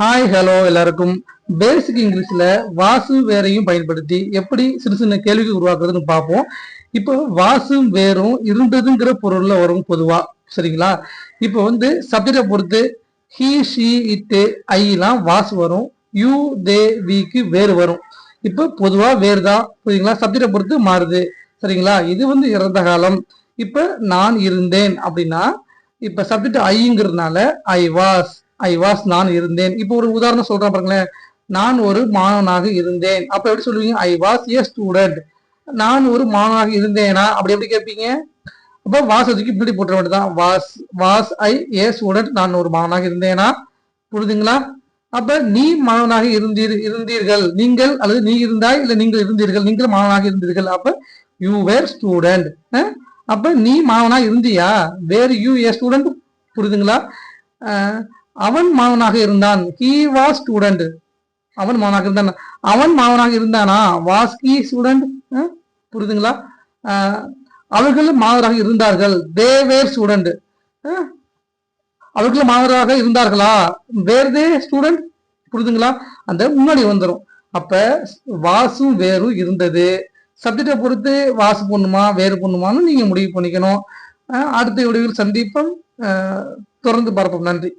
Hi hello எல்லாருக்கும். பேசிக் இங்கிலீஷில் வாசு வேரையும் பயன்படுத்தி எப்படி சிறு சின்ன கேள்விக்கு உருவாக்குறதுன்னு பார்ப்போம். இப்போ வாசும் வேரும் இருந்ததுங்கிற பொருளில் வரும் பொதுவாக சரிங்களா? இப்போ வந்து சப்ஜெக்டை பொறுத்து ஹி ஷி இட்டு ஐலாம் வாசு வரும். யூ தே விக்கு வேறு வரும். இப்போ பொதுவாக வேறு தான் புரியுங்களா சப்ஜெக்டை பொறுத்து மாறுது. சரிங்களா? இது வந்து இறந்த காலம். இப்போ நான் இருந்தேன் அப்படின்னா இப்போ சப்ஜெக்ட் ஐங்கிறதுனால ஐ வாஸ் ஐ வாஸ் நான் இருந்தேன். இப்போ ஒரு உதாரணம் சொல்றேன் பாருங்களேன். நான் ஒரு மாணவனாக இருந்தேன். அப்ப எப்படி சொல்லுவீங்க? ஐ வாஸ் ஏ ஸ்டூடெண்ட் நான் ஒரு மாணவனாக இருந்தேனா? அப்படி எப்படி கேட்பீங்க? அப்ப வாசத்துக்கு இப்படி போட்டுற வேண்டியதான் was was I a student நான் ஒரு மாணவனாக இருந்தேனா? புரிதுங்களா அப்ப நீ மாணவனாக இருந்தீர் இருந்தீர்கள். நீங்கள் அல்லது நீ இருந்தாய் இல்ல நீங்கள் இருந்தீர்கள். நீங்கள் மாணவனாக இருந்தீர்கள். அப்ப யூ வேர் ஸ்டூடெண்ட் அப்ப நீ மாணவனாக இருந்தியா? வேர் யூ ஏ ஸ்டூடெண்ட் புரிதுங்களா அவன் மாணவனாக இருந்தான். ஹி வாஸ் ஸ்டூடெண்ட் அவன் மாணவனாக இருந்தான். அவன் மாணவனாக இருந்தானா? வாஸ் ஹி ஸ்டூடெண்ட் புரியுதுங்களா? அஹ் அவர்கள் மாணவராக இருந்தார்கள். தே வேர் ஸ்டூடெண்ட் அவர்கள் மாணவராக இருந்தார்களா? வேர் தே ஸ்டூடெண்ட் புரியுதுங்களா? அந்த முன்னாடி வந்துடும் அப்ப வாசும் வேறும் இருந்தது. சப்ஜெக்டை பொறுத்து வாசு பண்ணுமா வேறு பண்ணுமான்னு நீங்க முடிவு பண்ணிக்கணும். அடுத்த வீடியோவில் சந்திப்போம். தொடர்ந்து பார்ப்போம். நன்றி.